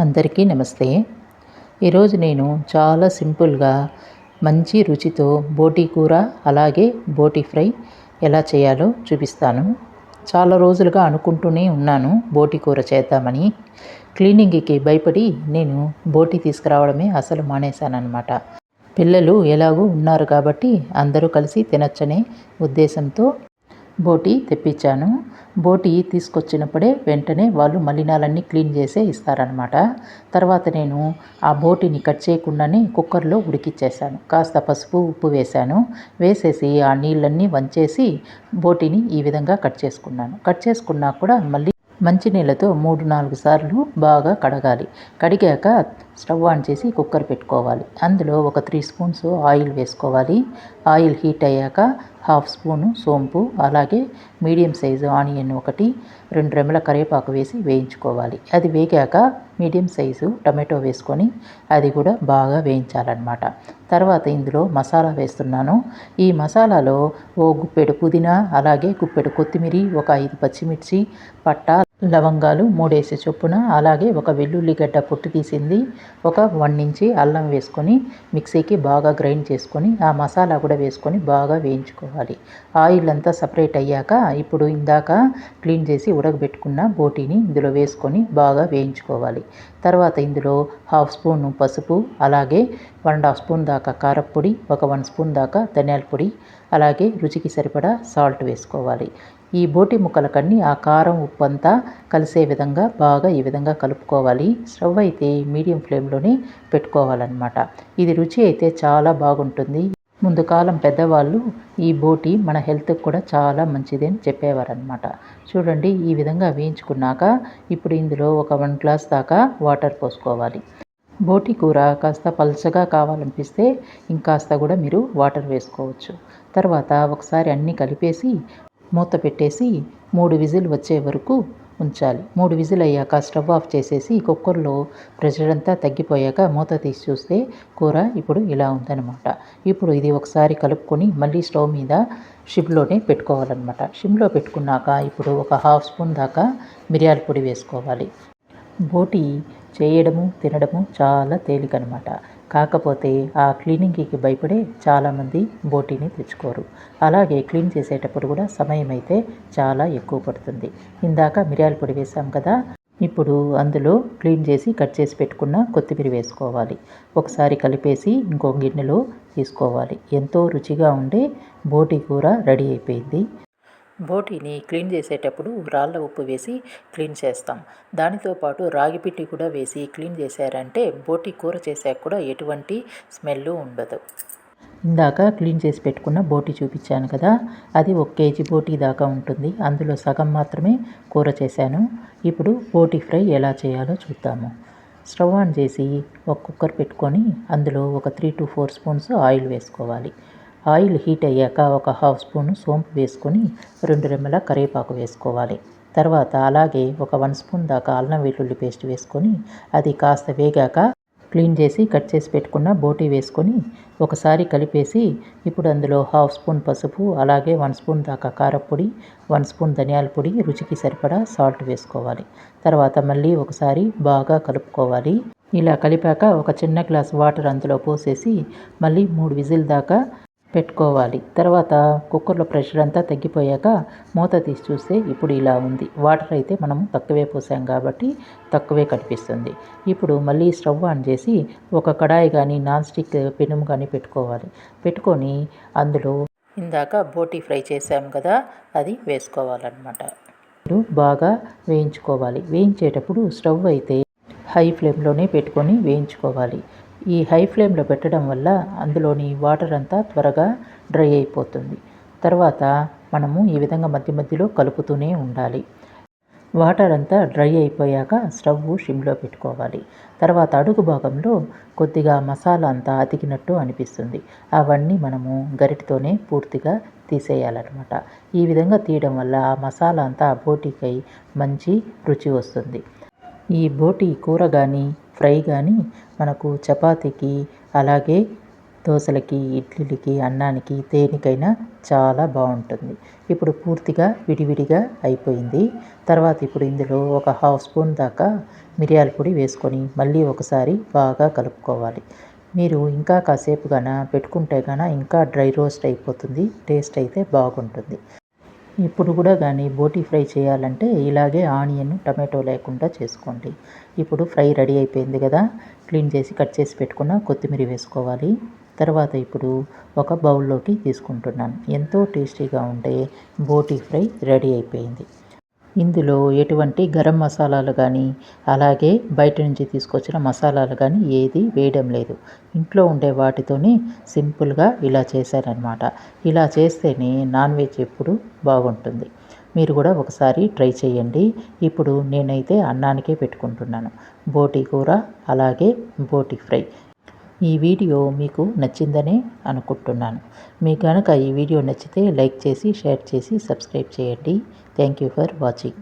అందరికీ నమస్తే. ఈరోజు నేను చాలా సింపుల్గా మంచి రుచితో బోటీ కూర అలాగే బోటి ఫ్రై ఎలా చేయాలో చూపిస్తాను. చాలా రోజులుగా అనుకుంటూనే ఉన్నాను బోటీ కూర చేద్దామని. క్లీనింగ్కి భయపడి నేను బోటి తీసుకురావడమే అసలు మానేశానన్నమాట. పిల్లలు ఎలాగూ ఉన్నారు కాబట్టి అందరూ కలిసి తినచ్చనే ఉద్దేశంతో బోటి తెప్పించాను. బోటి తీసుకొచ్చినప్పుడే వెంటనే వాళ్ళు మలినాలన్నీ క్లీన్ చేసే ఇస్తారనమాట తర్వాత నేను ఆ బోటిని కట్ చేయకుండానే కుక్కర్లో ఉడికిచ్చేసాను కాస్త పసుపు ఉప్పు వేశాను. వేసేసి ఆ నీళ్ళన్నీ వంచేసి బోటిని ఈ విధంగా కట్ చేసుకున్నాను. కట్ చేసుకున్నా కూడా మళ్ళీ మంచినీళ్ళతో మూడు నాలుగు సార్లు బాగా కడగాలి. కడిగాక స్టవ్ ఆన్ చేసి కుక్కర్ పెట్టుకోవాలి. అందులో ఒక త్రీ స్పూన్స్ ఆయిల్ వేసుకోవాలి. ఆయిల్ హీట్ అయ్యాక హాఫ్ స్పూను సోంపు అలాగే మీడియం సైజు ఆనియన్ ఒకటి రెండు రెమ్మల కరివేపాకు వేసి వేయించుకోవాలి. అది వేగాక మీడియం సైజు టమాటో వేసుకొని అది కూడా బాగా వేయించాలన్నమాట. తర్వాత ఇందులో మసాలా వేస్తున్నాను. ఈ మసాలాలో ఓ గుప్పెడు పుదీనా అలాగే గుప్పెడు కొత్తిమీర ఒక ఐదు పచ్చిమిర్చి పట్టా లవంగాలు మూడేసి చొప్పున అలాగే ఒక వెల్లుల్లి గడ్డ పొట్టు తీసింది. ఒక వన్ ఇంచి అల్లం వేసుకొని మిక్సీకి బాగా గ్రైండ్ చేసుకొని ఆ మసాలా కూడా వేసుకొని బాగా వేయించుకోవాలి. ఆయిల్ అంతా సపరేట్ అయ్యాక ఇప్పుడు ఇందాక క్లీన్ చేసి ఉడకబెట్టుకున్న బోటీని ఇందులో వేసుకొని బాగా వేయించుకోవాలి. తర్వాత ఇందులో హాఫ్ స్పూన్ పసుపు అలాగే వన్ అండ్ హాఫ్ స్పూన్ దాకా కారపొడి ఒక వన్ స్పూన్ దాకా ధనియాల పొడి అలాగే రుచికి సరిపడా సాల్ట్ వేసుకోవాలి. ఈ బోటి ముక్కలకన్నీ ఆ కారం ఉప్పు అంతా కలిసే విధంగా బాగా ఈ విధంగా కలుపుకోవాలి. స్టవ్ అయితే మీడియం ఫ్లేమ్లోనే పెట్టుకోవాలన్నమాట. ఇది రుచి అయితే చాలా బాగుంటుంది. ముందు కాలం పెద్దవాళ్ళు ఈ బోటి మన హెల్త్కి కూడా చాలా మంచిది అని చెప్పేవారనమాట చూడండి ఈ విధంగా వేయించుకున్నాక ఇప్పుడు ఇందులో ఒక వన్ గ్లాస్ దాకా వాటర్ పోసుకోవాలి. బోటి కూర కాస్త పల్చగా కావాలనిపిస్తే ఇంకాస్త కూడా మీరు వాటర్ వేసుకోవచ్చు. తర్వాత ఒకసారి అన్నీ కలిపేసి మూత పెట్టేసి మూడు విజిల్ వచ్చే వరకు ఉంచాలి. మూడు విజిల్ అయ్యాక స్టవ్ ఆఫ్ చేసేసి కుక్కర్లో ప్రెషర్ అంతా తగ్గిపోయాక మూత తీసి చూస్తే కూర ఇప్పుడు ఇలా ఉందన్నమాట. ఇప్పుడు ఇది ఒకసారి కలుపుకొని మళ్ళీ స్టవ్ మీద షిమ్లోనే పెట్టుకోవాలన్నమాట. షిమ్లో పెట్టుకున్నాక ఇప్పుడు ఒక హాఫ్ స్పూన్ దాకా మిరియాల పొడి వేసుకోవాలి. బోటి చేయడము తినడము చాలా తేలికనమాట. కాకపోతే ఆ క్లీనింగ్కి భయపడే చాలామంది బోటీని తెచ్చుకోరు. అలాగే క్లీన్ చేసేటప్పుడు కూడా సమయం అయితే చాలా ఎక్కువ పడుతుంది. ఇందాక మిరియాల పొడి వేసాం కదా ఇప్పుడు అందులో క్లీన్ చేసి కట్ చేసి పెట్టుకున్న కొత్తిమీర వేసుకోవాలి. ఒకసారి కలిపేసి ఇంకో గిన్నెలో తీసుకోవాలి. ఎంతో రుచిగా ఉండే బోటి కూర రెడీ అయిపోయింది. బోటీని క్లీన్ చేసేటప్పుడు రాళ్ళ ఉప్పు వేసి క్లీన్ చేస్తాం. దానితో పాటు రాగి పిండి కూడా వేసి క్లీన్ చేశారంటే బోటీ కూర చేశాక కూడా ఎటువంటి స్మెల్ ఉండదు. ఇందాక క్లీన్ చేసి పెట్టుకున్న బోటీ చూపించాను కదా అది ఒక కేజీ బోటీ దాకా ఉంటుంది. అందులో సగం మాత్రమే కూర చేశాను. ఇప్పుడు బోటీ ఫ్రై ఎలా చేయాలో చూద్దాము. స్టవ్ ఆన్ చేసి ఒక కుక్కర్ పెట్టుకొని అందులో ఒక three to four spoons oil వేసుకోవాలి. ఆయిల్ హీట్ అయ్యాక ఒక హాఫ్ స్పూన్ సోంపు వేసుకొని రెండు రెమ్మల కరివేపాకు వేసుకోవాలి. తర్వాత అలాగే ఒక వన్ స్పూన్ దాకా అల్లం వెల్లుల్లి పేస్ట్ వేసుకొని అది కాస్త వేగాక క్లీన్ చేసి కట్ చేసి పెట్టుకున్న బోటీ వేసుకొని ఒకసారి కలిపేసి ఇప్పుడు అందులో హాఫ్ స్పూన్ పసుపు అలాగే వన్ స్పూన్ దాకా కారపొడి వన్ స్పూన్ ధనియాల పొడి రుచికి సరిపడా సాల్ట్ వేసుకోవాలి. తర్వాత మళ్ళీ ఒకసారి బాగా కలుపుకోవాలి. ఇలా కలిపాక ఒక చిన్న గ్లాస్ వాటర్ అందులో పోసేసి మళ్ళీ మూడు విజిల్ దాకా పెట్టుకోవాలి. తర్వాత కుక్కర్లో ప్రెషర్ అంతా తగ్గిపోయాక మూత తీసి చూస్తే ఇప్పుడు ఇలా ఉంది. వాటర్ అయితే మనం తక్కువే పోసాం కాబట్టి తక్కువే కనిపిస్తుంది. ఇప్పుడు మళ్ళీ స్టవ్ ఆన్ చేసి ఒక కడాయి కానీ నాన్ స్టిక్ పెనుము కానీ పెట్టుకోవాలి. పెట్టుకొని అందులో ఇందాక బోటి ఫ్రై చేసాం కదా అది వేసుకోవాలన్నమాట. ఇప్పుడు బాగా వేయించుకోవాలి. వేయించేటప్పుడు స్టవ్ అయితే హై ఫ్లేమ్లోనే పెట్టుకొని వేయించుకోవాలి. ఈ హై ఫ్లేమ్లో పెట్టడం వల్ల అందులోని వాటర్ అంతా త్వరగా డ్రై అయిపోతుంది. తర్వాత మనము ఈ విధంగా మధ్య మధ్యలో కలుపుతూనే ఉండాలి. వాటర్ అంతా డ్రై అయిపోయాక స్టవ్ షిమ్లో పెట్టుకోవాలి. తర్వాత అడుగు భాగంలో కొద్దిగా మసాలా అంతా అతికినట్టు అనిపిస్తుంది. అవన్నీ మనము గరిటతోనే పూర్తిగా తీసేయాలన్నమాట. ఈ విధంగా తీయడం వల్ల ఆ మసాలా అంతా బోటికై మంచి రుచి వస్తుంది. ఈ బోటి కూర కానీ ఫ్రై కానీ మనకు చపాతీకి అలాగే దోశలకి ఇడ్లీలకి అన్నానికి దేనికైనా చాలా బాగుంటుంది. ఇప్పుడు పూర్తిగా విడివిడిగా అయిపోయింది. తర్వాత ఇప్పుడు ఇందులో ఒక హాఫ్ స్పూన్ దాకా మిరియాల పొడి వేసుకొని మళ్ళీ ఒకసారి బాగా కలుపుకోవాలి. మీరు ఇంకా కాసేపు గాన పెట్టుకుంటే గాన ఇంకా డ్రై రోస్ట్ అయిపోతుంది టేస్ట్ అయితే బాగుంటుంది. ఇప్పుడు కూడా కానీ బోటీ ఫ్రై చేయాలంటే ఇలాగే ఆనియన్ టమాటో లేకుండా చేసుకోండి. ఇప్పుడు ఫ్రై రెడీ అయిపోయింది కదా క్లీన్ చేసి కట్ చేసి పెట్టుకున్న కొత్తిమీర వేసుకోవాలి. తర్వాత ఇప్పుడు ఒక బౌల్లోకి తీసుకుంటున్నాను. ఎంతో టేస్టీగా ఉండే బోటీ ఫ్రై రెడీ అయిపోయింది. ఇందులో ఎటువంటి గరం మసాలాలు కానీ అలాగే బయట నుంచి తీసుకొచ్చిన మసాలాలు కానీ ఏది వేయడం లేదు. ఇంట్లో ఉండే వాటితోనే సింపుల్గా ఇలా చేశారనమాట ఇలా చేస్తేనే నాన్ వెజ్ ఎప్పుడు బాగుంటుంది. మీరు కూడా ఒకసారి ట్రై చేయండి. ఇప్పుడు నేనైతే అన్నానికే పెట్టుకుంటున్నాను. బోటి కూర అలాగే బోటి ఫ్రై. ఈ వీడియో మీకు నచ్చిందనే అనుకుంటున్నాను. మీకు కనుక ఈ వీడియో నచ్చితే లైక్ చేసి షేర్ చేసి సబ్స్క్రైబ్ చేయండి. Thank you for watching.